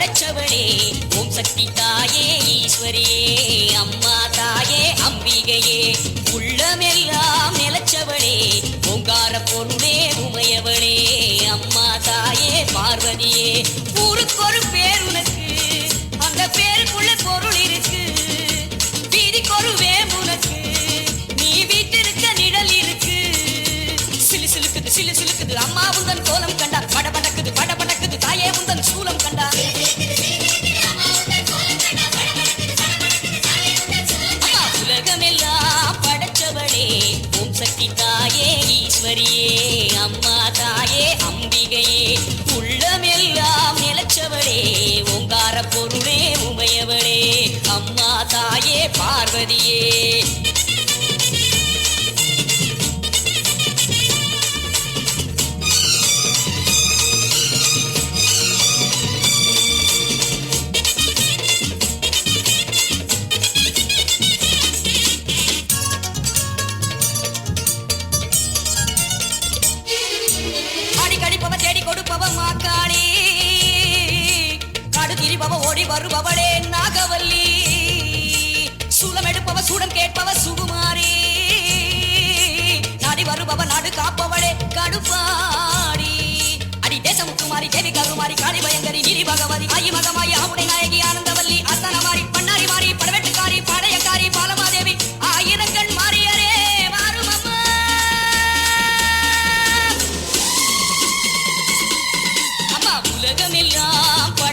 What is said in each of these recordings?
படைச்சவளே. ஓம் சக்தி தாயே ஈஸ்வரியே அம்மா தாயே அம்பிகையே. உள்ளமெல்லாம் நிலச்சவளே. ஓங்கார பொருளே அம்மா தாயே பார்வதியே. காடு திரிபவ ஓடி வருபவளே நாகவல்லி. சூலம் எடுப்பவ சூடம் கேட்பவ சுகுமாரி. நாடி வருபவ நாடு காப்பவளே கடுப்பாடி. அடி தேசமுத்துமாரி தேவி கருமாரி காளி பயங்கரி நீரி பகவதி ஆயி மகமாயி ஆவுடை நாயகி ஆனந்தவல்லி அத்தனமாரி பண்ணாரி மாறி படவெட்டுக்காரி பாடையக்காரி பாலமாதேவி ஆயிரங்கள் மாறியரே வாரும்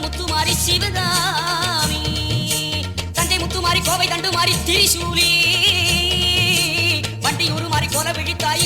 முத்துமாரி செல்வ சிவகாமி. தந்தை முத்துமாரி கோவை தண்டு மாறி திரிசூலி. வண்டியூர் மாறி கோல விழித்தாய்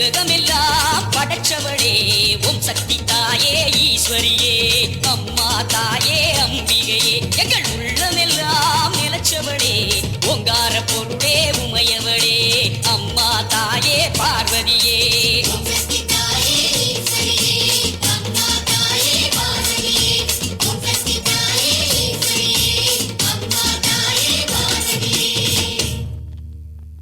உலகமெல்லாம் படைச்சவளே உம் சக்தி தாயே ஈஸ்வரியே அம்மா தாயே அம்பிகையே. எங்கள் உள்ளமெல்லாம் நிலச்சவளே ஓங்கார பொருளே